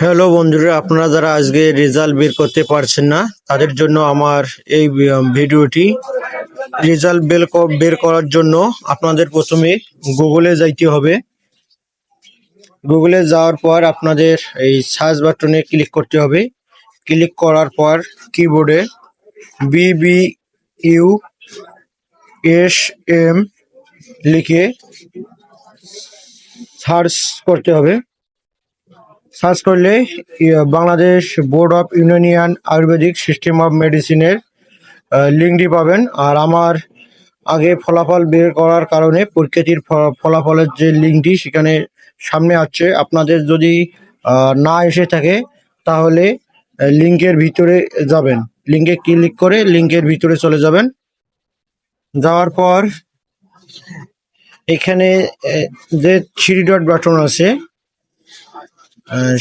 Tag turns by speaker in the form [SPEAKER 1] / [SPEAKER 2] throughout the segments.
[SPEAKER 1] Hello বন্ধুরা, আপনারা যারা আজকে রেজাল্ট বের করতে পারছেন না, তাদের জন্য আমার এই ভিডিওটি রেজাল্ট বের বের করার জন্য আপনাদের প্রথমে গুগলে যাইতে হবে। গুগলে যাওয়ার পর আপনাদের এই সার্চ বাটনে ক্লিক করতে হবে। ক্লিক করার পর কিবোর্ডে বিবি ইউ এস এম লিখে সার্চ করতে হবে। সার্চ করলে বাংলাদেশ বোর্ড অফ ইউনানিয়ান আয়ুর্বেদিক সিস্টেম অফ মেডিসিনের লিঙ্কটি পাবেন। আর আমার আগে ফলাফল বের করার কারণে পরীক্ষাটির ফ- ফলাফলের যে লিঙ্কটি সেখানে সামনে আসছে। আপনাদের যদি না এসে থাকে, তাহলে লিঙ্কের ভিতরে যাবেন। লিঙ্কে ক্লিক করে লিঙ্কের ভিতরে চলে যাবেন। যাওয়ার পর এখানে যে থ্রি ডট বাটন আছে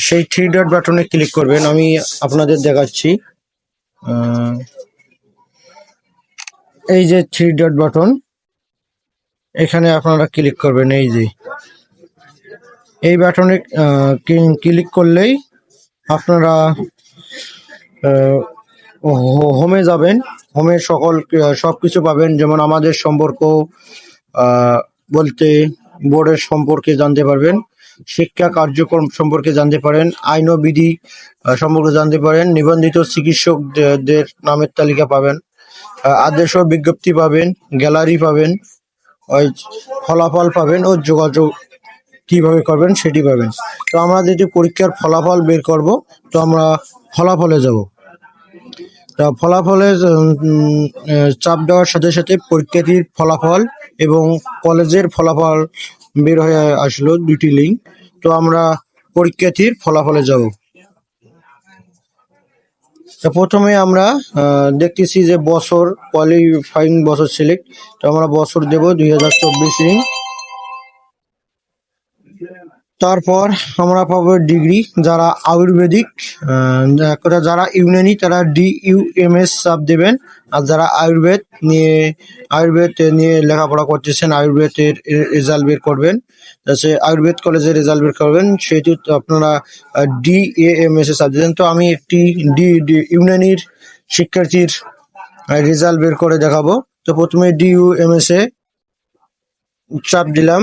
[SPEAKER 1] সেই থ্রি ডট বাটনে ক্লিক করবেন, আমি আপনাদের দেখাচ্ছি। এই যে থ্রি ডট বাটন এখানে আপনারা ক্লিক করবেন, এই যে। এই বাটনে ক্লিক করলেই আপনারা হোমে যাবেন হোমে সকল সব কিছু পাবেন, যেমন আমাদের সম্পর্ক বলতে বোর্ডের সম্পর্কে জানতে পারবেন, শিক্ষা কার্যক্রম সম্পর্কে জানতে পারেন, আইন ও বিধি সম্পর্কে জানতে পারেন, নিবন্ধিত চিকিৎসকদের নামের তালিকা পাবেন আদেশ ও বিজ্ঞপ্তি পাবেন, গ্যালারি পাবেন ওই ফলাফল পাবেন ও যোগাযোগ কীভাবে করবেন সেটি পাবেন। তো আমরা যেটি পরীক্ষার ফলাফল বের করব, তো আমরা ফলাফলে যাব। তা ফলাফলে চাপ দেওয়ার সাথে সাথে পরীক্ষার্থীর ফলাফল এবং কলেজের ফলাফল বের হয়ে আসলো দুটি লিঙ্ক তো আমরা পরীক্ষার্থীর ফলাফলে যাব। প্রথমে আমরা দেখতেছি যে বছর কোয়ালিফাইং বছর সিলেক্ট তো আমরা বছর দেব দুই হাজার চব্বিশ রিং তারপর আমরা পাবো ডিগ্রি যারা আয়ুর্বেদিক যারা ইউনানি তারা ডি ইউ এম এস সাব দেবেন। আর যারা আয়ুর্বেদ নিয়ে আয়ুর্বেদ নিয়ে লেখাপড়া করতেছেন, আয়ুর্বেদের রেজাল্ট বের করবেন। সে আয়ুর্বেদ কলেজের রেজাল্ট বের করবেন, সেহেতু আপনারা ডি এ এম এস এ সাব দেবেন। তো আমি একটি ডি ইউনানির শিক্ষার্থীর রেজাল্ট বের করে দেখাবো। তো প্রথমে ডি ইউ এম এস এ চাপ দিলাম।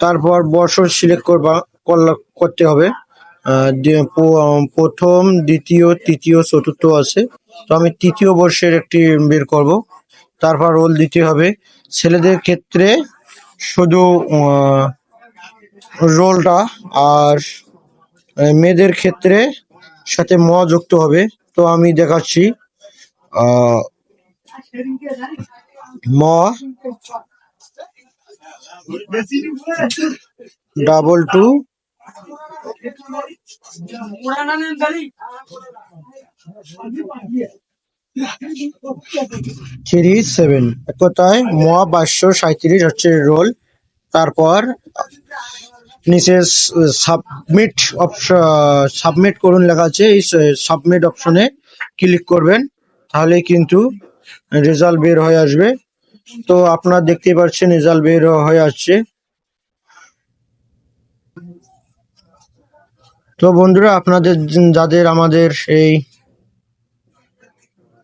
[SPEAKER 1] তারপর বছর সিলেক্ট করবা করতে হবে। প্রথম, দ্বিতীয়, তৃতীয়, চতুর্থ আছে। তো আমি তৃতীয় বর্ষের একটি বের করব। তারপর রোল দিতে হবে। ছেলেদের ক্ষেত্রে শুধু রোলটা আর মেয়েদের ক্ষেত্রে সাথে ম যুক্ত হবে। তো আমি দেখাচ্ছি ম ডাবল টু থ্রি সেভেন কোথায় মোয়া বাইশশো সাঁত্রিশ হচ্ছে রোল তারপর নিচে সাবমিট অপশন সাবমিট করুন লেখা আছে, এই সাবমিট অপশনে ক্লিক করবেন তাহলে কিন্তু রেজাল্ট বের হয়ে আসবে। তো আপনারা দেখতেই পাচ্ছেন, রেজাল্ট বের হয়ে আসছে। তো বন্ধুরা, আপনাদের যাদের আমাদের এই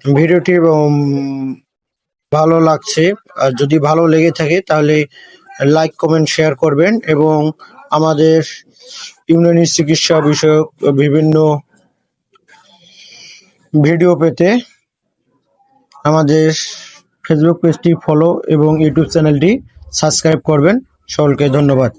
[SPEAKER 1] ভিডিওটি ভালো লাগছে, আর যদি ভালো লেগে থাকে, তাহলে লাইক, কমেন্ট, শেয়ার করবেন এবং আমাদের ইউনানি চিকিৎসা বিষয়ক বিভিন্ন ভিডিও পেতে আমাদের ফেসবুক পেজটি ফলো এবং ইউটিউব চ্যানেলটি সাবস্ক্রাইব করবেন। সকলকে ধন্যবাদ।